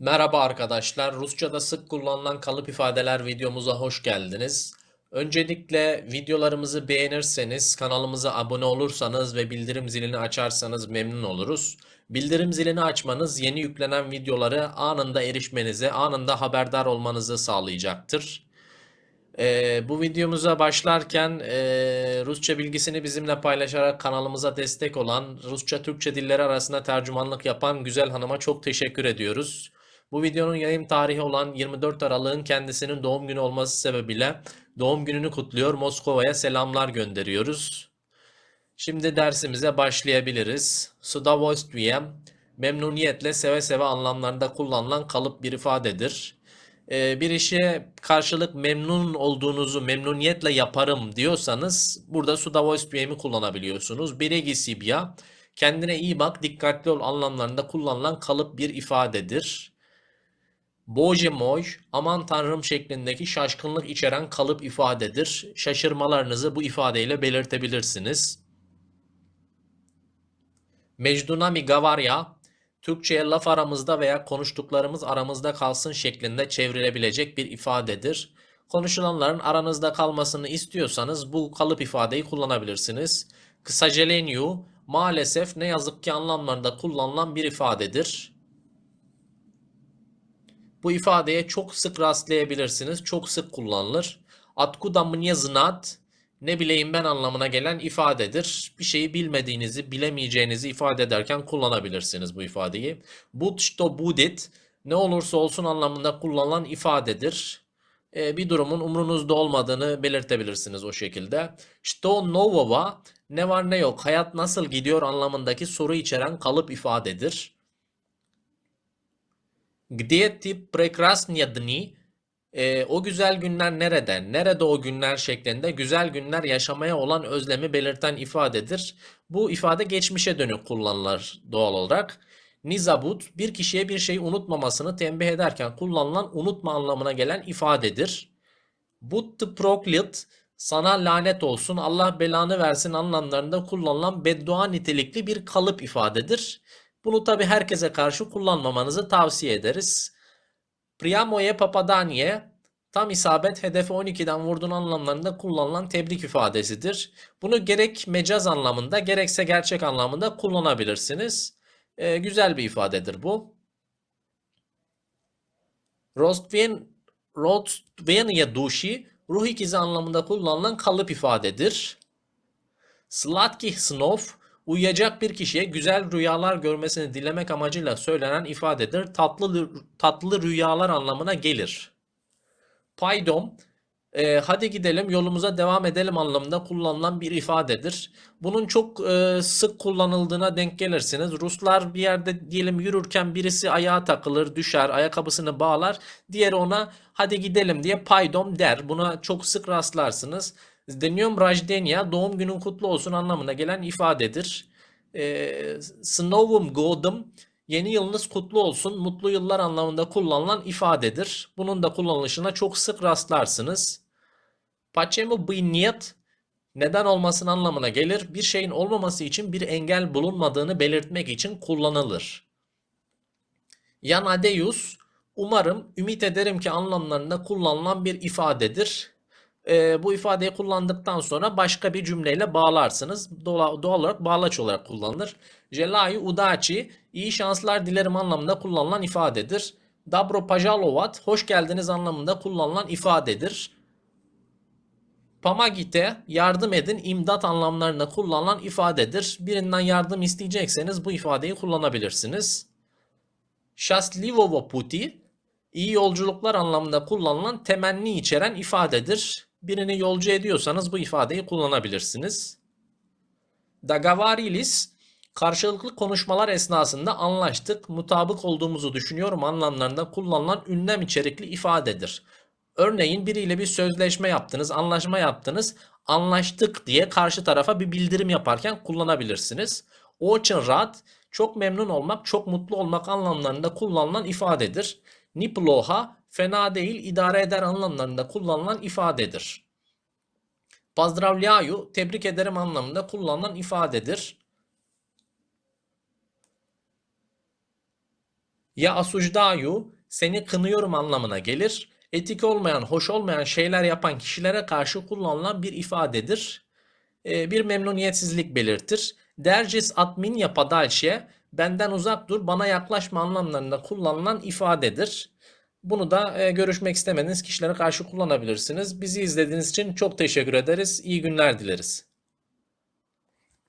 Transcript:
Merhaba arkadaşlar. Rusça'da sık kullanılan kalıp ifadeler videomuza hoş geldiniz. Öncelikle videolarımızı beğenirseniz, kanalımıza abone olursanız ve bildirim zilini açarsanız memnun oluruz. Bildirim zilini açmanız yeni yüklenen videoları anında erişmenize, anında haberdar olmanızı sağlayacaktır. Ee, bu videomuza başlarken ee, Rusça bilgisini bizimle paylaşarak kanalımıza destek olan, Rusça Türkçe dilleri arasında tercümanlık yapan güzel hanıma çok teşekkür ediyoruz. Bu videonun yayın tarihi olan 24 Aralık'ın kendisinin doğum günü olması sebebiyle doğum gününü kutluyor. Moskova'ya selamlar gönderiyoruz. Şimdi dersimize başlayabiliriz. Sudavostoye memnuniyetle seve seve anlamlarında kullanılan kalıp bir ifadedir. Ee, bir işe karşılık memnun olduğunuzu memnuniyetle yaparım diyorsanız burada sudavostoye'mi kullanabiliyorsunuz. Beregi sibya kendine iyi bak, dikkatli ol anlamlarında kullanılan kalıp bir ifadedir. Bože moj, aman tanrım şeklindeki şaşkınlık içeren kalıp ifadedir. Şaşırmalarınızı bu ifadeyle belirtebilirsiniz. Mecdunami gavarya, Türkçe'ye laf aramızda veya konuştuklarımız aramızda kalsın şeklinde çevrilebilecek bir ifadedir. Konuşulanların aranızda kalmasını istiyorsanız bu kalıp ifadeyi kullanabilirsiniz. Kısacelenyu, maalesef ne yazık ki anlamlarında kullanılan bir ifadedir. Bu ifadeye çok sık rastlayabilirsiniz. Çok sık kullanılır. Atkuda мне знать ne bileyim ben anlamına gelen ifadedir. Bir şeyi bilmediğinizi, bilemeyeceğinizi ifade ederken kullanabilirsiniz bu ifadeyi. Bud что будет ne olursa olsun anlamında kullanılan ifadedir. Ee, bir durumun umrunuzda olmadığını belirtebilirsiniz o şekilde. Что нового ne var ne yok, hayat nasıl gidiyor anlamındaki soru içeren kalıp ifadedir. Gdiye tip prekrasnya dni e, o güzel günler nerede, nerede o günler şeklinde güzel günler yaşamaya olan özlemi belirten ifadedir. Bu ifade geçmişe dönük kullanılır doğal olarak. Nizabut bir kişiye bir şeyi unutmamasını tembih ederken kullanılan unutma anlamına gelen ifadedir. Buttı proklit sana lanet olsun Allah belanı versin anlamlarında kullanılan beddua nitelikli bir kalıp ifadedir. Bunu tabi herkese karşı kullanmamanızı tavsiye ederiz. Priamoye papadanie tam isabet hedefe 12'den vurdun anlamlarında kullanılan tebrik ifadesidir. Bunu gerek mecaz anlamında gerekse gerçek anlamında kullanabilirsiniz. Ee, güzel bir ifadedir bu. Rostvien, Rostvenia duşi ruh ikizi anlamında kullanılan kalıp ifadedir. Sladkih snov uyuyacak bir kişiye güzel rüyalar görmesini dilemek amacıyla söylenen ifadedir. Tatlı tatlı rüyalar anlamına gelir. Paydom e, hadi gidelim yolumuza devam edelim anlamında kullanılan bir ifadedir. Bunun çok e, sık kullanıldığına denk gelirsiniz. Ruslar bir yerde diyelim yürürken birisi ayağa takılır, düşer, ayakkabısını bağlar. Diğeri ona hadi gidelim diye paydom der. Buna çok sık rastlarsınız. Deniyorum Rajdenya doğum günün kutlu olsun anlamına gelen ifadedir. E, Snovum Godum yeni yılınız kutlu olsun mutlu yıllar anlamında kullanılan ifadedir. Bunun da kullanılışına çok sık rastlarsınız. Почему бы нет neden olmasın anlamına gelir. Bir şeyin olmaması için bir engel bulunmadığını belirtmek için kullanılır. Yanadeus umarım, ümit ederim ki anlamlarında kullanılan bir ifadedir e, bu ifadeyi kullandıktan sonra başka bir cümleyle bağlarsınız. Doğal, doğal olarak bağlaç olarak kullanılır. Jelai udachi iyi şanslar dilerim anlamında kullanılan ifadedir. Dabro pajalovat hoş geldiniz anlamında kullanılan ifadedir. Pamagite yardım edin imdat anlamlarında kullanılan ifadedir. Birinden yardım isteyecekseniz bu ifadeyi kullanabilirsiniz. Shastlivovo puti iyi yolculuklar anlamında kullanılan temenni içeren ifadedir birini yolcu ediyorsanız bu ifadeyi kullanabilirsiniz. Dagavarilis karşılıklı konuşmalar esnasında anlaştık, mutabık olduğumuzu düşünüyorum anlamlarında kullanılan ünlem içerikli ifadedir. Örneğin biriyle bir sözleşme yaptınız, anlaşma yaptınız, anlaştık diye karşı tarafa bir bildirim yaparken kullanabilirsiniz. O için rahat, çok memnun olmak, çok mutlu olmak anlamlarında kullanılan ifadedir. Niploha fena değil, idare eder anlamlarında kullanılan ifadedir. Pozdravляю, tebrik ederim anlamında kullanılan ifadedir. Ya asucdayu seni kınıyorum anlamına gelir. Etik olmayan, hoş olmayan şeyler yapan kişilere karşı kullanılan bir ifadedir. Ee, bir memnuniyetsizlik belirtir. Dercis admin padalşe benden uzak dur, bana yaklaşma anlamlarında kullanılan ifadedir. Bunu da e, görüşmek istemediğiniz kişilere karşı kullanabilirsiniz. Bizi izlediğiniz için çok teşekkür ederiz. İyi günler dileriz.